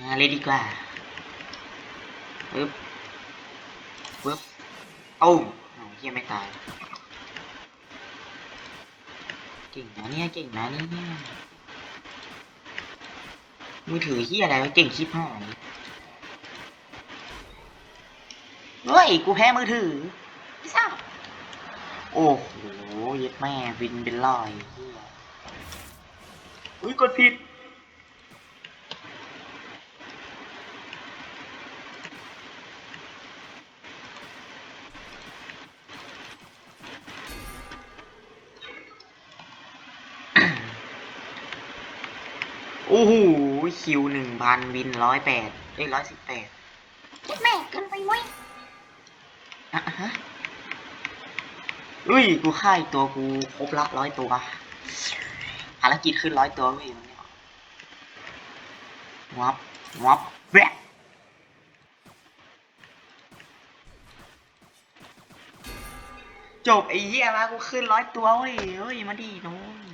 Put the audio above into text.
มาเลยดีกว่าปึ๊บปึ๊บโอ้าวเฮียไม่ตายเก่งนะเนี่ยเก่งนะเนี่ยมือถือเฮียอะไรวะเก่งชิบหายเฮ้ยกูแพ้มือถือไม่ทราบโอ้โหเย็ดแม่วินเป็นร้อยเฮียอุ้ยกดผิด โอ้โหคิวหนึ่งพันวินร้อยแปดเอ้ยร้อยสิบแปดแม่เกินไปเว้ยอะฮะอุ้ยกูค่ายตัวกูครบละร้อยตัวภารกิจขึ้นร้อยตัวเว้ยมันเนี่ยวับวับแบะจบไอ้เหี้ยมากูขึ้นร้อยตัวเว้ยเฮ้ยมาดีน้อง